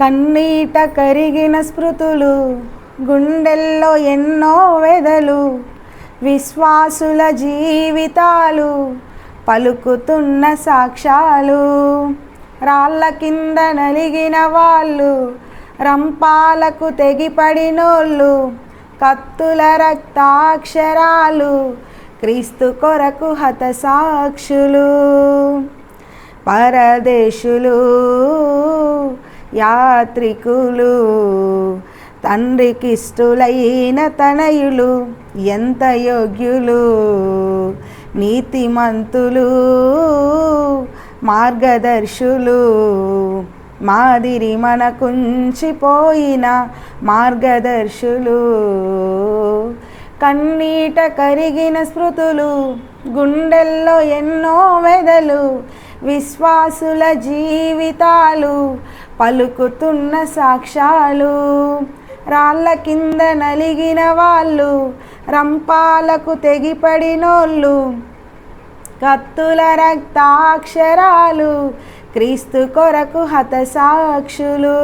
కన్నీట కరిగిన స్మృతులు గుండెల్లో ఎన్నో వెదలు విశ్వాసుల జీవితాలు పలుకుతున్న సాక్ష్యాలు రాళ్ళ కింద నలిగిన వాళ్ళు రంపాలకు తెగిపడినోళ్ళు కత్తుల రక్తాక్షరాలు క్రీస్తు కొరకు హతసాక్షులు పరదేశులు. యాత్రికులు తండ్రికిష్టులైన తనయులు ఎంత యోగ్యులు నీతిమంతులు మార్గదర్శులు మాదిరి మనకుంచిపోయిన మార్గదర్శులు కన్నీట కరిగిన స్మృతులు గుండెల్లో ఎన్నో వెదలు విశ్వాసుల జీవితాలు పలుకుతున్న సాక్ష్యాలు. రాళ్ళ కింద నలిగిన వాళ్ళు రంపాలకు తెగిపడినోళ్ళు కత్తుల రక్తాక్షరాలు క్రీస్తు కొరకు హతసాక్షులు.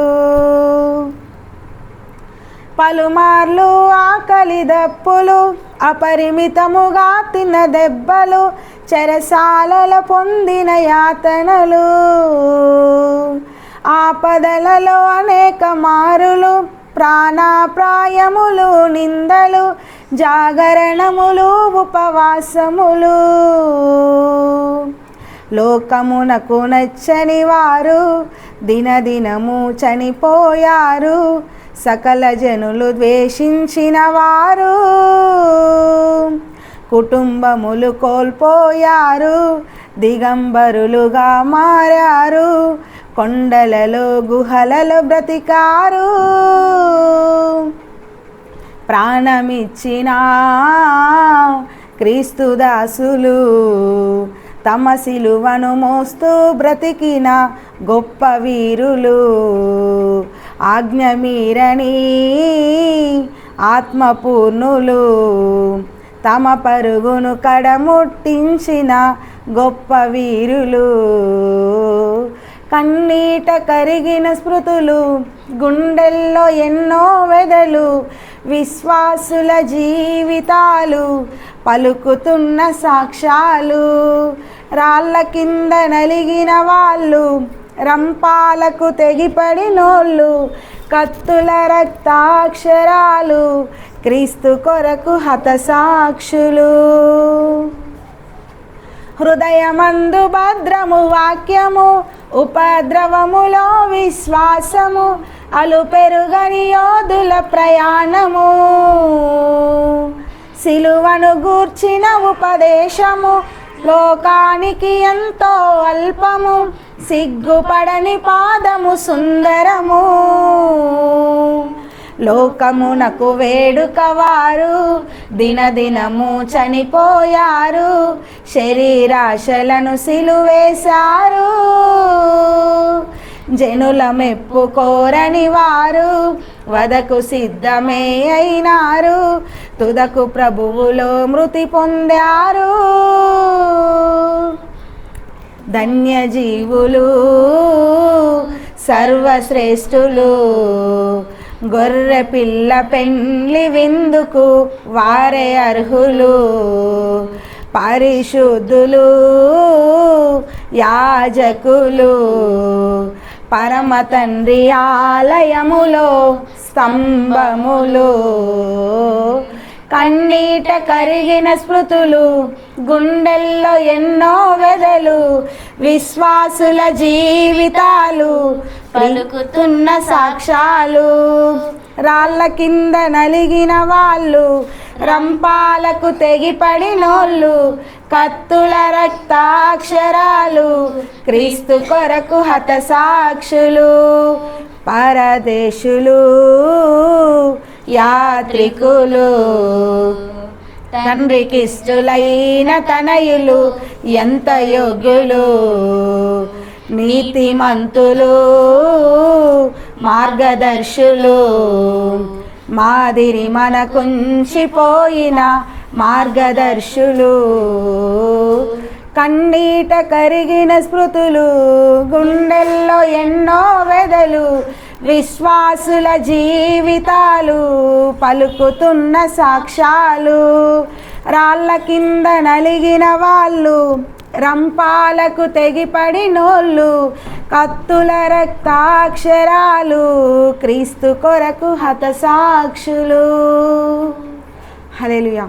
పలుమార్లు ఆకలి దప్పులు అపరిమితముగా తిన్న దెబ్బలు చరసాలల పొందిన యాతనలు ఆపదలలో అనేక మారులు ప్రాణాప్రాయములు నిందలు జాగరణములు ఉపవాసములు. లోకమునకు నచ్చని వారు దినదినము చనిపోయారు సకల జనులు ద్వేషించిన వారు. కుటుంబములు కోల్పోయారు దిగంబరులుగా మారారు కొండలలో గుహలలో బ్రతికారు. ప్రాణమిచ్చిన క్రీస్తుదాసులు తమ సిలువను మోస్తూ బ్రతికిన గొప్ప వీరులు. ఆజ్ఞమీరని ఆత్మపూర్ణులు. తమ పరుగును కడముట్టించిన గొప్ప వీరులు. కన్నీట కరిగిన స్మృతులు గుండెల్లో ఎన్నో వెదలు విశ్వాసుల జీవితాలు పలుకుతున్న సాక్ష్యాలు. రాళ్ళ కింద నలిగిన వాళ్ళు రంపాలకు తెగిపడినోళ్ళు కత్తుల రక్తాక్షరాలు క్రీస్తు కొరకు హతసాక్షులు. హృదయమందు భద్రము వాక్యము ఉపద్రవములో విశ్వాసము అలు పెరుగని యోధుల ప్రయాణము. సిలువను గూర్చిన ఉపదేశము లోకానికి ఎంతో అల్పము సిగ్గుపడని పాదము సుందరము. లోకమునకు వేడుక వారు దినదినము చనిపోయారు శరీరాశలను సిలువేశారు. జనుల మెప్పు కోరని వారు వదకు సిద్ధమే అయినారు. తుదకు ప్రభువులో మృతి పొందారు. ధన్యజీవులు సర్వశ్రేష్ఠులు గొర్రె పిల్ల పెండ్లి విందుకు వారే అర్హులు. పరిశుద్ధులు యాజకులు పరమ తండ్రి ఆలయములో స్తంభములు. కన్నీట కరిగిన స్మృతులు గుండెల్లో ఎన్నో వెదలు విశ్వాసుల జీవితాలు పలుకుతున్న సాక్ష్యాలు. రాళ్ళ కింద నలిగిన వాళ్ళు రంపాలకు తెగిపడినోళ్ళు కత్తుల రక్తాక్షరాలు క్రీస్తు కొరకు హతసాక్షులు పరదేశులు. యాత్రికులు తండ్రికిష్టులైన తనయులు ఎంత యోగ్యులు నీతిమంతులు మార్గదర్శులు. మాదిరి మనకుంచిపోయిన మార్గదర్శులు కన్నీట కరిగిన స్మృతులు గుండెల్లో ఎన్నో వెదలు విశ్వాసుల జీవితాలు పలుకుతున్న సాక్ష్యాలు. రాళ్ళ కింద నలిగిన వాళ్ళు రంపాలకు తెగిపడినోళ్ళు కత్తుల రక్తాక్షరాలు క్రీస్తు కొరకు హతసాక్షులు. హల్లెలూయా.